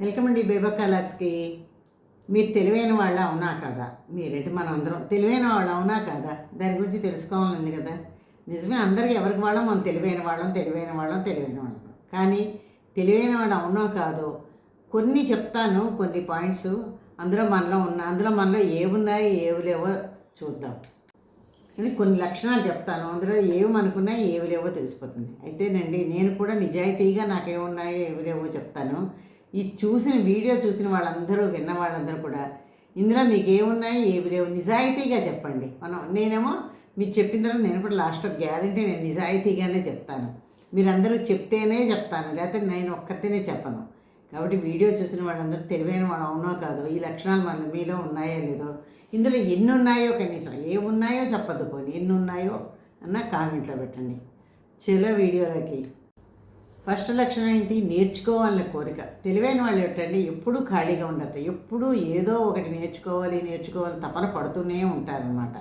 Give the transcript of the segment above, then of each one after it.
Welcome అండి బేబా కలర్స్కి. మీరు తెలివైన వాళ్ళ అవునా కదా? మీరేంటి మనం అందరం తెలివైన వాళ్ళు అవునా కదా? దాని గురించి తెలుసుకోవాలని కదా. నిజమే అందరికీ ఎవరికి వాళ్ళం? మనం తెలివైన వాళ్ళం తెలివైన వాళ్ళం తెలివైన వాళ్ళం. కానీ తెలివైన వాడు అవునో కాదో కొన్ని చెప్తాను కొన్ని పాయింట్స్ అందులో మనలో ఉన్న అందులో మనలో ఏమున్నాయి ఏవి లేవో చూద్దాం. అని కొన్ని లక్షణాలు చెప్తాను అందులో ఏవి మనకున్నాయి ఏవి లేవో తెలిసిపోతుంది. అయితేనండి నేను కూడా నిజాయితీగా నాకేమున్నాయో ఏవి లేవో చెప్తాను. ఈ చూసిన వీడియో చూసిన వాళ్ళందరూ విన్న వాళ్ళందరూ కూడా ఇందులో మీకు ఏమున్నాయి ఏవి లేవు నిజాయితీగా చెప్పండి. మనం నేనేమో మీరు చెప్పిన తర్వాత నేను కూడా లాస్ట్లో గ్యారంటీ నేను నిజాయితీగానే చెప్తాను. మీరందరూ చెప్తేనే చెప్తాను లేకపోతే నేను ఒక్కతేనే చెప్పను. కాబట్టి వీడియో చూసిన వాళ్ళందరూ తెలివైన వాళ్ళు అవునో కాదో ఈ లక్షణాలు మన మీలో ఉన్నాయో లేదో ఇందులో ఎన్ని ఉన్నాయో కనీసం ఏమున్నాయో చెప్పద్దు పోనీ ఎన్ని ఉన్నాయో అన్న కామెంట్లో పెట్టండి. చలో వీడియోలకి ఫస్ట్ లక్షణం ఏంటి? నేర్చుకోవాలనే కోరిక. తెలివైన వాళ్ళు ఏంటంటే ఎప్పుడూ ఖాళీగా ఉండట ఎప్పుడూ ఏదో ఒకటి నేర్చుకోవాలి నేర్చుకోవాలి తపన పడుతూనే ఉంటారనమాట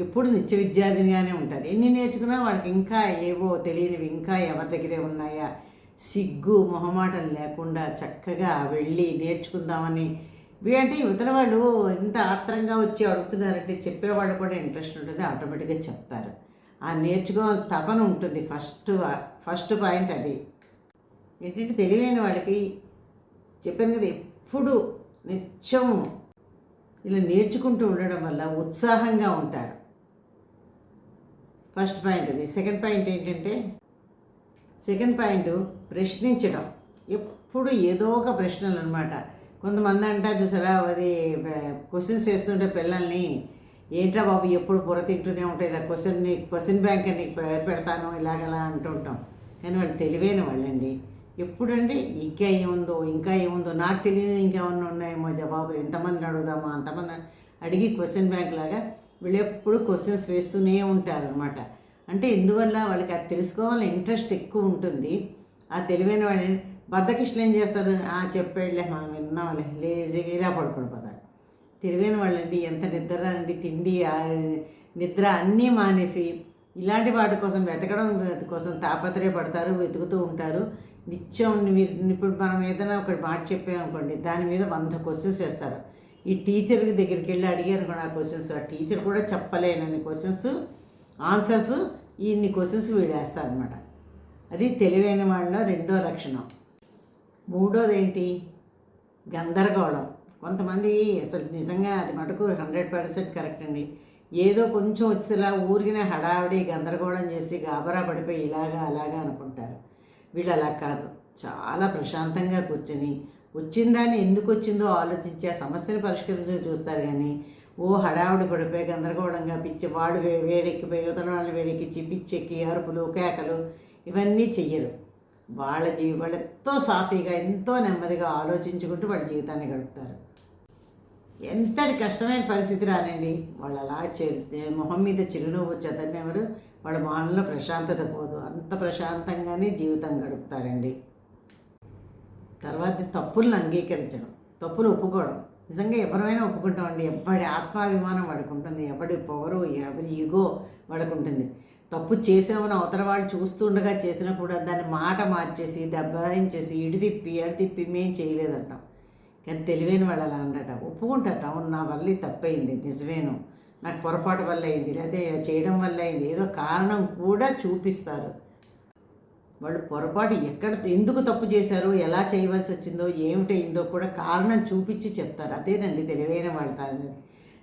ఎప్పుడు నిత్య విద్యార్థినిగానే ఉంటారు. ఎన్ని నేర్చుకున్నా వాళ్ళకి ఇంకా ఏవో తెలియనివి ఇంకా ఎవరి దగ్గరే ఉన్నాయా? సిగ్గు మొహమాటం లేకుండా చక్కగా వెళ్ళి నేర్చుకుందామని. అంటే యువతల వాళ్ళు ఎంత ఆత్రంగా వచ్చి అడుగుతున్నారంటే చెప్పేవాళ్ళు కూడా ఇంట్రెస్ట్ ఉంటుంది. ఆటోమేటిక్గా చెప్తారు. ఆ నేర్చుకోవాలని తపన ఉంటుంది. ఫస్ట్ ఫస్ట్ పాయింట్ అది. ఏంటంటే తెలియని వాళ్ళకి చెప్పాను కదా ఎప్పుడు నిత్యం ఇలా నేర్చుకుంటూ ఉండడం వల్ల ఉత్సాహంగా ఉంటారు. ఫస్ట్ పాయింట్ అది. సెకండ్ పాయింట్ ఏంటంటే సెకండ్ పాయింట్ ప్రశ్నించడం. ఎప్పుడు ఏదో ఒక ప్రశ్నలు అనమాట కొంతమంది అంటారు చూసారా అది క్వశ్చన్స్ చేస్తుంటే పిల్లల్ని ఏంట్రా బాబు ఎప్పుడు పొర తింటూనే ఉంటాయి ఇలా క్వశ్చన్ క్వశ్చన్ బ్యాంక్ అని పేరు పెడతాను ఇలాగలా అంటూ ఉంటాం కానీ వాళ్ళు తెలివైన వాళ్ళండి. ఎప్పుడంటే ఇంకా ఏముందో ఇంకా ఏముందో నాకు తెలియదు ఇంకేమన్నా ఉన్నాయేమో జవాబులు ఎంతమందిని అడుగుదామా అంతమంది అడిగి క్వశ్చన్ బ్యాంక్ లాగా వీళ్ళు ఎప్పుడు క్వశ్చన్స్ వేస్తూనే ఉంటారు అనమాట అంటే ఎందువల్ల వాళ్ళకి అది తెలుసుకోవాలని ఇంట్రెస్ట్ ఎక్కువ ఉంటుంది. ఆ తెలివైన వాళ్ళని బద్దకిష్టలు ఏం చేస్తారు? ఆ చెప్పేళ్ళే మనం విన్నాంలే లేజీగా ఇలా పడుకుండిపోతారు తెలివైన వాళ్ళండి. ఎంత నిద్ర అండి తిండి నిద్ర అన్నీ మానేసి ఇలాంటి వాటి కోసం వెతకడం కోసం తాపత్రయపడతారు వెతుకుతూ ఉంటారు. నిత్యం మీరు ఇప్పుడు మనం ఏదైనా ఒకటి మాట చెప్పామనుకోండి దాని మీద వంద క్వశ్చన్స్ వేస్తారు ఈ టీచర్ దగ్గరికి వెళ్ళి అడిగారు కూడా ఆ క్వశ్చన్స్ ఆ టీచర్ కూడా చెప్పలేనన్ని క్వశ్చన్స్ ఆన్సర్స్ ఇన్ని క్వశ్చన్స్ వీడు వేస్తారనమాట అది తెలివైన వాళ్ళ రెండో లక్షణం. మూడోది ఏంటి? గందరగోళం. కొంతమంది అసలు నిజంగా అది మటుకు హండ్రెడ్ పర్సెంట్ కరెక్ట్ అండి. ఏదో కొంచెం వచ్చేలా ఊరికినే హడావిడి గందరగోళం చేసి గాబరా పడిపోయి ఇలాగా అలాగా అనుకుంటారు. వీళ్ళు అలా కాదు. చాలా ప్రశాంతంగా కూర్చొని వచ్చిందాన్ని ఎందుకు వచ్చిందో ఆలోచించి ఆ సమస్యను పరిష్కరించి చూస్తారు కానీ ఓ హడావుడి పడిపోయి గందరగోళంగా పిచ్చి వాళ్ళు వే వేడెక్కిపోయి యువతల వాళ్ళని వేడెక్కించి పిచ్చెక్కి అరుపులు కేకలు ఇవన్నీ చెయ్యరు. వాళ్ళ జీవి వాళ్ళు ఎంతో సాఫీగా ఎంతో నెమ్మదిగా ఆలోచించుకుంటూ వాళ్ళ జీవితాన్ని గడుపుతారు. ఎంతటి కష్టమైన పరిస్థితి రానండి. వాళ్ళు అలా చే మొహం మీద చిరునవ్వు చదవనివ్వరు వాళ్ళ మొహంలో ప్రశాంతత పోదు. అంత ప్రశాంతంగానే జీవితం గడుపుతారండి. తర్వాత తప్పులను అంగీకరించడం తప్పులు ఒప్పుకోవడం. నిజంగా ఎవరైనా ఒప్పుకుంటామండి. ఎవడి ఆత్మాభిమానం వాడుకుంటుంది ఎవడి పొగరు ఎవరి ఈగో వాడుకుంటుంది తప్పు చేసామని అవతల వాళ్ళు చూస్తుండగా చేసినప్పుడు దాన్ని మాట మార్చేసి దెబ్బ ఇడి తిప్పి అడి తిప్పి చేయలేదంటాం. నేను తెలివైన వాళ్ళు అలా అన్నట. ఒప్పుకుంటారట అవును నా వల్ల తప్పైంది నిజమేను. నాకు పొరపాటు వల్ల అయింది లేదా చేయడం వల్ల అయింది ఏదో కారణం కూడా చూపిస్తారు. వాళ్ళు పొరపాటు ఎక్కడ ఎందుకు తప్పు చేశారో ఎలా చేయవలసి వచ్చిందో ఏమిటైందో కూడా కారణం చూపించి చెప్తారు. అదేనండి తెలివైన వాళ్ళ తా-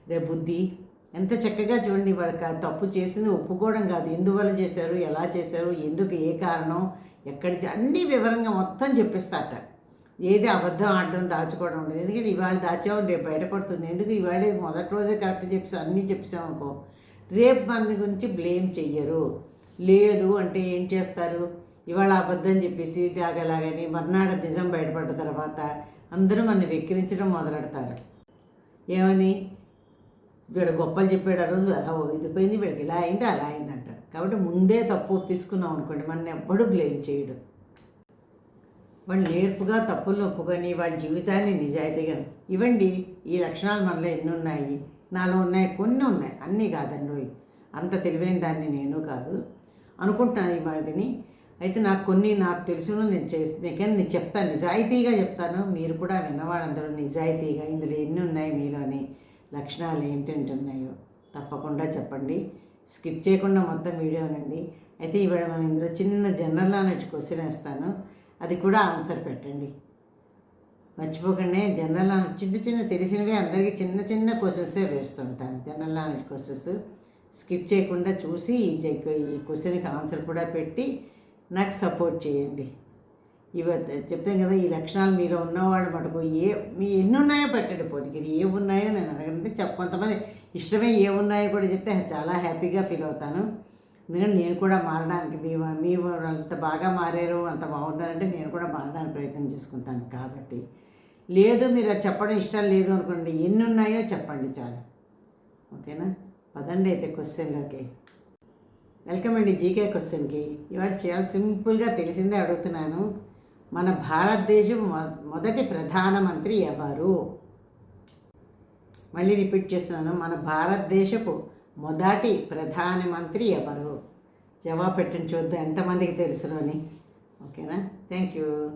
రే బుద్ధి ఎంత చక్కగా చూడండి వాళ్ళకి తప్పు చేసింది ఒప్పుకోవడం కాదు. ఎందువల్ల చేశారు ఎలా చేశారు ఎందుకు ఏ కారణం ఎక్కడికి అన్నీ వివరంగా మొత్తం చెప్పిస్తారట. ఏది అబద్ధం ఆడడం దాచుకోవడం ఉండదు. ఎందుకంటే ఇవాళ దాచావు రేపు బయటపడుతుంది. ఎందుకు ఇవాళ మొదటి రోజే కరెక్ట్ చెప్పేసి అన్నీ చెప్పేసాం అనుకో రేపు మన గురించి బ్లేమ్ చెయ్యరు. లేదు అంటే ఏం చేస్తారు? ఇవాళ అబద్ధం చెప్పేసి తాగలాగని మర్నాడు నిజం బయటపడ్డ తర్వాత అందరూ మన వెక్కిరించడం మొదలెడతారు. ఏమని? వీడు గొప్పలు చెప్పాడు ఆ రోజు "ఓ, ఇది పోయింది వీడికి ఇలా అయింది అలా అయింది అంటారు. కాబట్టి ముందే తప్పు ఒప్పించుకున్నాం అనుకోండి మన ఎప్పుడూ బ్లేమ్ చేయడు. వాళ్ళు నేర్పుగా తప్పులు ఒప్పుకొని వాళ్ళ జీవితాన్ని నిజాయితీగా ఇవ్వండి ఈ లక్షణాలు మనలో ఎన్ని ఉన్నాయి నాలో ఉన్నాయి కొన్ని ఉన్నాయి. అన్నీ కాదండి అంత తెలివైన దాన్ని నేను కాదు. అనుకుంటున్నాను ఈ మాటని. అయితే నాకు కొన్ని నాకు తెలిసిన నేను చేస్తే కానీ నేను చెప్తాను నిజాయితీగా చెప్తాను. మీరు కూడా విన్నవాళ్ళందరూ నిజాయితీగా ఇందులో ఎన్ని ఉన్నాయి మీలోని లక్షణాలు ఏంటంటే ఉన్నాయో తప్పకుండా చెప్పండి. స్కిప్ చేయకుండా మొత్తం వీడియో అండి అయితే ఇవాళ మనం ఇందులో చిన్న జనరల్ నాలెడ్జ్ క్వశ్చన్ వేస్తాను. అది కూడా ఆన్సర్ పెట్టండి. మర్చిపోకండి జనరల్ నాలెడ్జ్ చిన్న చిన్న తెలిసినవి అందరికీ చిన్న చిన్న క్వశ్చన్సే వేస్తుంటాను. జనరల్ నాలెడ్జ్ క్వశ్చన్స్ స్కిప్ చేయకుండా చూసి ఈ క్వశ్చన్కి ఆన్సర్ కూడా పెట్టి నాకు సపోర్ట్ చేయండి. ఇవ చెప్పాను కదా ఈ లక్షణాలు మీలో ఉన్నవాళ్ళు మటుకు ఏ మీ ఎన్ని ఉన్నాయో పెట్టండి పోనీ ఏ ఉన్నాయో నేను అడగండి చెప్ప కొంతమంది ఇష్టమే ఏ ఉన్నాయో కూడా చెప్తే చాలా హ్యాపీగా ఫీల్ అవుతాను. ఎందుకంటే నేను కూడా మారడానికి మీ మీ అంత బాగా మారారు అంత బాగున్నారంటే నేను కూడా మారడానికి ప్రయత్నం చేసుకుంటాను కాబట్టి. లేదు మీరు అది చెప్పడం ఇష్టం లేదు అనుకోండి ఎన్ని ఉన్నాయో చెప్పండి చాలు. ఓకేనా? పదండి అయితే క్వశ్చన్లోకి. వెల్కమ్ అండి జీకే క్వశ్చన్కి. ఇవాళ చాలా సింపుల్గా తెలిసిందే అడుగుతున్నాను. మన భారతదేశం మొ- మొదటి ప్రధానమంత్రి ఎవరు? మళ్ళీ రిపీట్ చేస్తున్నాను. మన భారతదేశపు మొదటి ప్రధానమంత్రి ఎవరు? జవాబు పెట్టండి చూద్దాం. ఎంతమందికి తెలుసునని ఓకేనా? Thank you